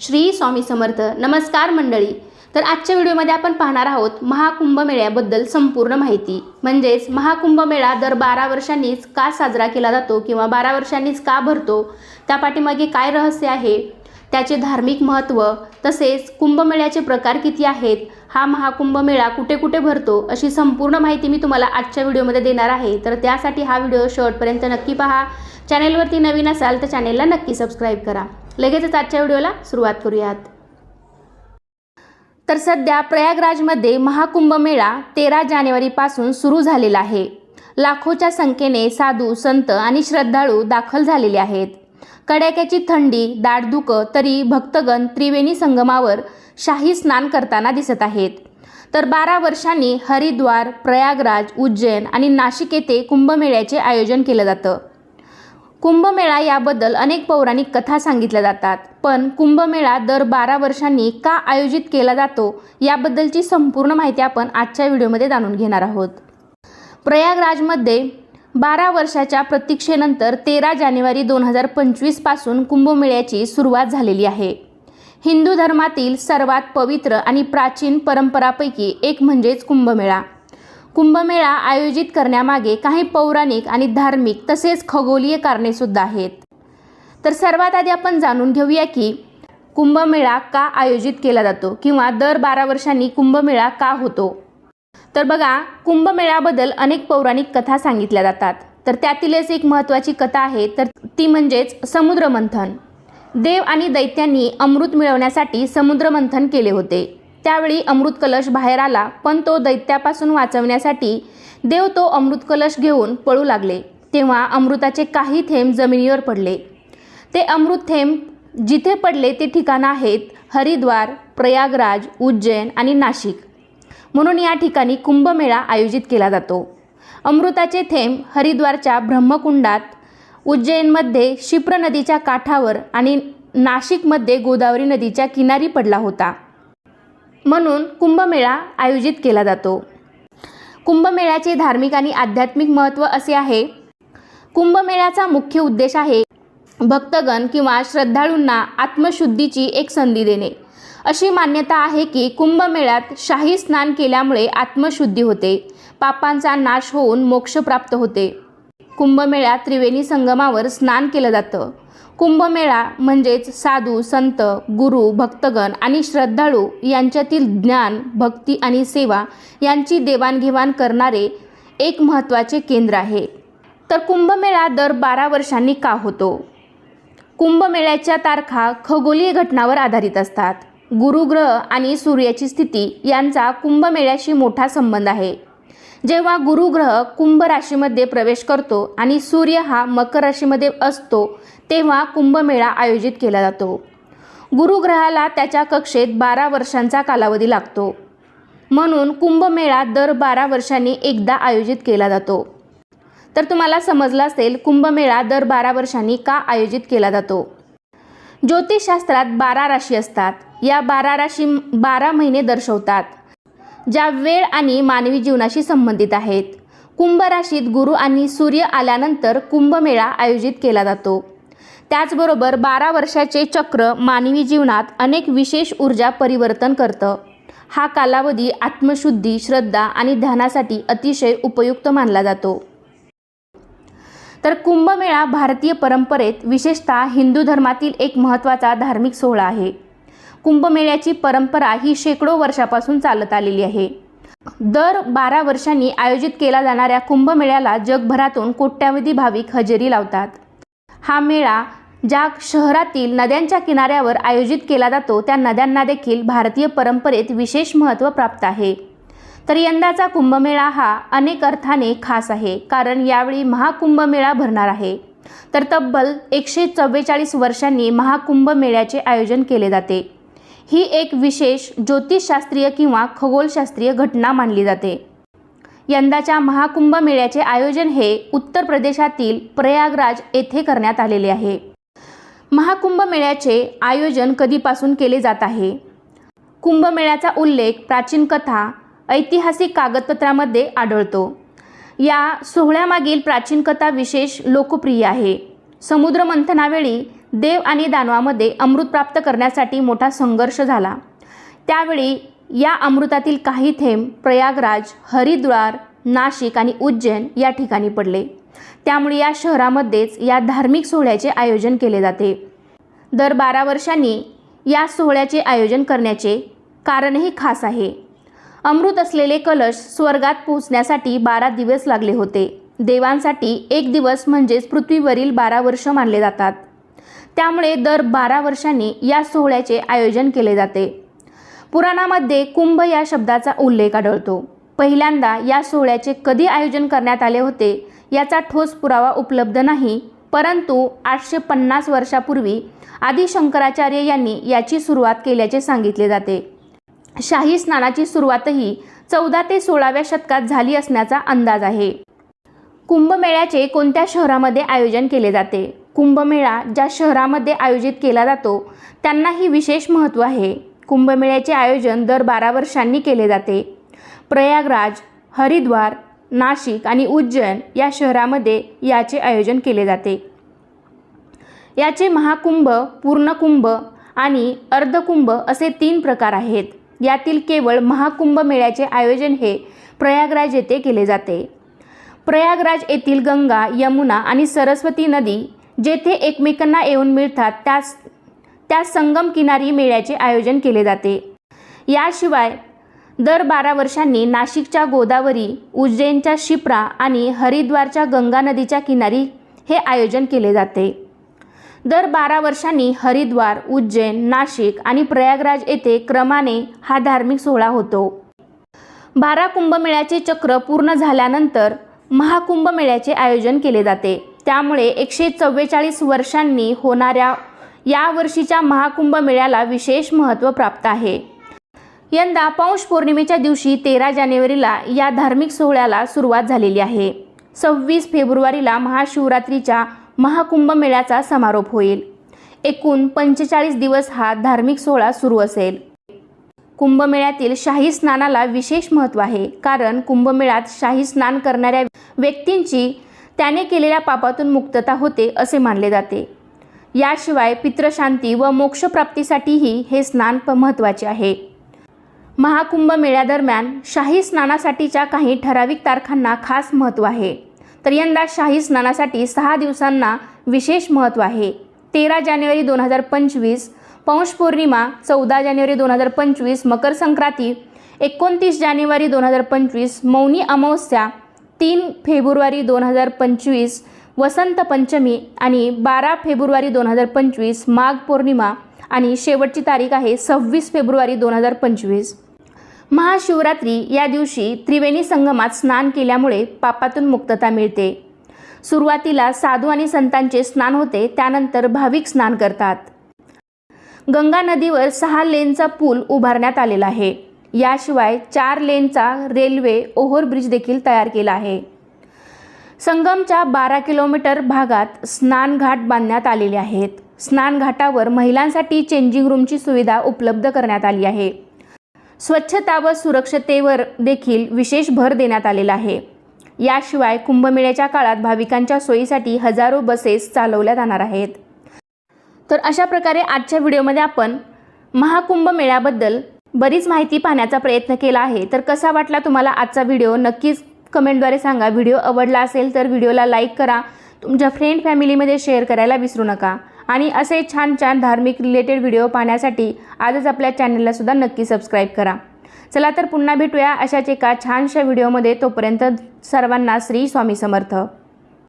श्री स्वामी समर्थ. नमस्कार मंडळी. तर आजच्या व्हिडिओमध्ये आपण पाहणार आहोत महाकुंभमेळ्याबद्दल संपूर्ण माहिती. म्हणजेच महाकुंभमेळा दर बारा वर्षांनीच का साजरा केला जातो किंवा बारा वर्षांनीच का भरतो त्या पाठीमागे काय रहस्य आहे त्याचे धार्मिक महत्त्व तसेच कुंभमेळ्याचे प्रकार किती आहेत हा महाकुंभमेळा कुठे कुठे भरतो अशी संपूर्ण माहिती मी तुम्हाला आजच्या व्हिडिओमध्ये देणार आहे. तर त्यासाठी हा व्हिडिओ शेवटपर्यंत नक्की पहा. चॅनेलवरती नवीन असाल तर चॅनेलला नक्की सबस्क्राईब करा. लगेचच आजच्या व्हिडिओला सुरुवात करूयात. तर सध्या प्रयागराजमध्ये महाकुंभ मेळा तेरा जानेवारीपासून सुरू झालेला आहे. लाखोच्या संख्येने साधू संत आणि श्रद्धाळू दाखल झालेले आहेत. कडाक्याची थंडी दाटधुकं तरी भक्तगण त्रिवेणी संगमावर शाही स्नान करताना दिसत आहेत. तर बारा वर्षांनी हरिद्वार प्रयागराज उज्जैन आणि नाशिक येथे कुंभमेळ्याचे आयोजन केलं जातं. कुंभमेळा याबद्दल अनेक पौराणिक कथा सांगितल्या जातात. पण कुंभमेळा दर बारा वर्षांनी का आयोजित केला जातो याबद्दलची संपूर्ण माहिती आपण आजच्या व्हिडिओमध्ये जाणून घेणार आहोत. प्रयागराजमध्ये बारा वर्षाच्या प्रतीक्षेनंतर तेरा जानेवारी दोन हजार पंचवीसपासून कुंभमेळ्याची सुरुवात झालेली आहे. हिंदू धर्मातील सर्वात पवित्र आणि प्राचीन परंपरापैकी एक म्हणजेच कुंभमेळा. कुंभमेळा आयोजित करण्यामागे काही पौराणिक आणि धार्मिक तसेच खगोलीय कारणे सुद्धा आहेत. तर सर्वात आधी आपण जाणून घेऊया की कुंभमेळा का आयोजित केला जातो किंवा दर बारा वर्षांनी कुंभमेळा का होतो? तर बघा कुंभमेळ्याबद्दल अनेक पौराणिक कथा सांगितल्या जातात. तर त्यातीलच एक महत्त्वाची कथा आहे तर ती म्हणजेच समुद्रमंथन. देव आणि दैत्यांनी अमृत मिळवण्यासाठी समुद्रमंथन केले होते. त्यावेळी अमृत कलश बाहेर आला पण तो दैत्यापासून वाचवण्यासाठी देव तो अमृत कलश घेऊन पळू लागले. तेव्हा अमृताचे काही थेंब जमिनीवर पडले. ते अमृत थेंब जिथे पडले ते ठिकाणं आहेत हरिद्वार प्रयागराज उज्जैन आणि नाशिक. म्हणून या ठिकाणी कुंभमेळा आयोजित केला जातो. अमृताचे थेंब हरिद्वारच्या ब्रह्मकुंडात उज्जैनमध्ये शिप्र नदीच्या काठावर आणि नाशिकमध्ये गोदावरी नदीच्या किनारी पडला होता. म्हणून कुंभमेळा आयोजित केला जातो. कुंभमेळ्याचे धार्मिक आणि आध्यात्मिक महत्त्व असे आहे. कुंभमेळ्याचा मुख्य उद्देश आहे भक्तगण किंवा श्रद्धाळूंना आत्मशुद्धीची एक संधी देणे. अशी मान्यता आहे की कुंभमेळ्यात शाही स्नान केल्यामुळे आत्मशुद्धी होते. पापांचा नाश होऊन मोक्ष प्राप्त होते. कुंभमेळ्यात त्रिवेणी संगमावर स्नान केलं जातं. कुंभमेळा म्हणजेच साधू संत गुरु भक्तगण आणि श्रद्धाळू यांच्यातील ज्ञान भक्ती आणि सेवा यांची देवाणघेवाण करणारे एक महत्त्वाचे केंद्र आहे. तर कुंभमेळा दर बारा वर्षांनी का होतो? कुंभमेळ्याच्या तारखा खगोलीय घटनावर आधारित असतात. गुरुग्रह आणि सूर्याची स्थिती यांचा कुंभमेळ्याशी मोठा संबंध आहे. जेव्हा गुरुग्रह कुंभ राशीमध्ये प्रवेश करतो आणि सूर्य हा मकर राशीमध्ये असतो तेव्हा कुंभमेळा आयोजित केला जातो. गुरुग्रहाला त्याच्या कक्षेत बारा वर्षांचा कालावधी लागतो. म्हणून कुंभमेळा दर बारा वर्षांनी एकदा आयोजित केला जातो. तर तुम्हाला समजलं असेल कुंभमेळा दर बारा वर्षांनी का आयोजित केला जातो? ज्योतिषशास्त्रात बारा राशी असतात. या बारा राशी बारा महिने दर्शवतात. ज्या वेळ आणि मानवी जीवनाशी संबंधित आहेत. कुंभ राशीत गुरु आणि सूर्य आल्यानंतर कुंभमेळा आयोजित केला जातो. त्याचबरोबर बारा वर्षाचे चक्र मानवी जीवनात अनेक विशेष ऊर्जा परिवर्तन करतं. हा कालावधी आत्मशुद्धी श्रद्धा आणि ध्यानासाठी अतिशय उपयुक्त मानला जातो. तर कुंभमेळा भारतीय परंपरेत विशेषतः हिंदू धर्मातील एक महत्त्वाचा धार्मिक सोहळा आहे. कुंभमेळ्याची परंपरा ही शेकडो वर्षापासून चालत आलेली आहे. दर बारा वर्षांनी आयोजित केला जाणाऱ्या कुंभमेळ्याला जगभरातून कोट्यावधी भाविक हजेरी लावतात. हा मेळा ज्या शहरातील नद्यांच्या किनाऱ्यावर आयोजित केला जातो त्या नद्यांना देखील भारतीय परंपरेत विशेष महत्त्व प्राप्त आहे. तर यंदाचा कुंभमेळा हा अनेक अर्थाने खास आहे कारण यावेळी महाकुंभमेळा भरणार आहे. तर तब्बल एकशे चव्वेचाळीस वर्षांनी महाकुंभमेळ्याचे आयोजन केले जाते. ही एक विशेष ज्योतिषशास्त्रीय किंवा खगोलशास्त्रीय घटना मानली जाते. यंदाच्या महाकुंभ मेळ्याचे आयोजन हे उत्तर प्रदेशातील प्रयागराज येथे करण्यात आलेले आहे. महाकुंभ मेळ्याचे आयोजन कधीपासून केले जात आहे? कुंभमेळ्याचा उल्लेख प्राचीन कथा ऐतिहासिक कागदपत्रामध्ये आढळतो. या सोहळ्यामागील प्राचीन कथा विशेष लोकप्रिय आहे. समुद्रमंथनावेळी देव आणि दानवामध्ये अमृत प्राप्त करण्यासाठी मोठा संघर्ष झाला. त्यावेळी या अमृतातील काही थेंब प्रयागराज हरिद्वार नाशिक आणि उज्जैन या ठिकाणी पडले. त्यामुळे या शहरामध्येच या धार्मिक सोहळ्याचे आयोजन केले जाते. दर बारा वर्षांनी या सोहळ्याचे आयोजन करण्याचे कारणही खास आहे. अमृत असलेले कलश स्वर्गात पोहोचण्यासाठी बारा दिवस लागले होते. देवांसाठी एक दिवस म्हणजेच पृथ्वीवरील बारा वर्ष मानले जातात. त्यामुळे दर बारा वर्षांनी या सोहळ्याचे आयोजन केले जाते. पुराणामध्ये कुंभ या शब्दाचा उल्लेख आढळतो. पहिल्यांदा या सोहळ्याचे कधी आयोजन करण्यात आले होते याचा ठोस पुरावा उपलब्ध नाही परंतु आठशे पन्नास वर्षापूर्वी आदी शंकराचार्य यांनी याची सुरुवात केल्याचे सांगितले जाते. शाही स्नानाची सुरुवातही चौदा ते सोळाव्या शतकात झाली असण्याचा अंदाज आहे. कुंभमेळ्याचे कोणत्या शहरामध्ये आयोजन केले जाते? कुंभमेळा ज्या शहरामध्ये आयोजित केला जातो त्यांनाही विशेष महत्त्व आहे. कुंभमेळ्याचे आयोजन दर बारा वर्षांनी केले जाते. प्रयागराज हरिद्वार नाशिक आणि उज्जैन या शहरामध्ये याचे आयोजन केले जाते. याचे महाकुंभ पूर्णकुंभ आणि अर्धकुंभ असे तीन प्रकार आहेत. यातील केवळ महाकुंभ मेळ्याचे आयोजन हे प्रयागराज येथे केले जाते. प्रयागराज येथील गंगा यमुना आणि सरस्वती नदी जेथे एकमेकांना येऊन मिळतात त्यास त्या संगम किनारी मेळ्याचे आयोजन केले जाते. याशिवाय दर बारा वर्षांनी नाशिकच्या गोदावरी उज्जैनच्या शिप्रा आणि हरिद्वारच्या गंगा नदीच्या किनारी हे आयोजन केले जाते. दर बारा वर्षांनी हरिद्वार उज्जैन नाशिक आणि प्रयागराज येथे क्रमाने हा धार्मिक सोहळा होतो. बारा कुंभमेळ्याचे चक्र पूर्ण झाल्यानंतर महाकुंभमेळ्याचे आयोजन केले जाते. त्यामुळे एकशे चव्वेचाळीस वर्षांनी होणाऱ्या या वर्षीच्या महाकुंभ मेळ्याला विशेष महत्त्व प्राप्त आहे. यंदा पौष पौर्णिमेच्या दिवशी तेरा जानेवारीला या धार्मिक सोहळ्याला सुरुवात झालेली आहे. सव्वीस फेब्रुवारीला महाशिवरात्रीच्या महाकुंभ मेळ्याचा समारोप होईल. एकूण पंचेचाळीस दिवस हा धार्मिक सोहळा सुरू असेल. कुंभमेळ्यातील शाही स्नानाला विशेष महत्त्व आहे कारण कुंभमेळ्यात शाही स्नान करणाऱ्या व्यक्तींची त्याने केलेल्या पापातून मुक्तता होते असे मानले जाते. याशिवाय पित्रशांती व मोक्षप्राप्तीसाठीही हे स्नान प महत्त्वाचे आहे. महाकुंभ मेळ्यादरम्यान शाही स्नानासाठीच्या काही ठराविक तारखांना खास महत्त्व आहे. तर यंदा शाही स्नानासाठी सहा दिवसांना विशेष महत्त्व आहे. तेरा जानेवारी दोन हजार पंचवीस पौष पौर्णिमा चौदा जानेवारी दोन हजार पंचवीस मकर संक्रांती एकोणतीस जानेवारी दोन हजार पंचवीस मौनी अमावस्या तीन फेब्रुवारी दोन हजार पंचवीस वसंत पंचमी आणि बारा फेब्रुवारी दोन हजार पंचवीस माघ पौर्णिमा आणि शेवटची तारीख आहे सव्वीस फेब्रुवारी दोन हजार पंचवीस. महाशिवरात्री या दिवशी त्रिवेणी संगमात स्नान केल्यामुळे पापातून मुक्तता मिळते. सुरुवातीला साधू आणि संतांचे स्नान होते त्यानंतर भाविक स्नान करतात. गंगा नदीवर सहा लेनचा पूल उभारण्यात आलेला आहे. याशिवाय चार लेनचा रेल्वे ओव्हरब्रिज देखील तयार केला आहे. संगमच्या बारा किलोमीटर भागात स्नानघाट बांधण्यात आलेले आहेत. स्नानघाटावर महिलांसाठी चेंजिंग रूमची सुविधा उपलब्ध करण्यात आली आहे. स्वच्छता व सुरक्षतेवर देखील विशेष भर देण्यात आलेला आहे. याशिवाय कुंभमेळ्याच्या काळात भाविकांच्या सोयीसाठी हजारो बसेस चालवल्या जाणार आहेत. तर अशा प्रकारे आजच्या व्हिडिओमध्ये आपण महाकुंभ मेळ्याबद्दल बरीच माहिती पाहण्याचा प्रयत्न केला आहे. तर कसा वाटला तुम्हाला आजचा व्हिडिओ? नक्कीच कमेंटद्वारे सांगा. व्हिडिओ आवडला असेल तर व्हिडिओला लाईक करा. तुमच्या फ्रेंड फॅमिलीमध्ये शेअर करायला विसरू नका. आणि असे छान छान धार्मिक रिलेटेड व्हिडिओ पाहण्यासाठी आजच आपल्या चॅनललासुद्धा नक्की सबस्क्राईब करा. चला तर पुन्हा भेटूया अशाच एका छानशा व्हिडिओमध्ये. तोपर्यंत सर्वांना श्री स्वामी समर्थ.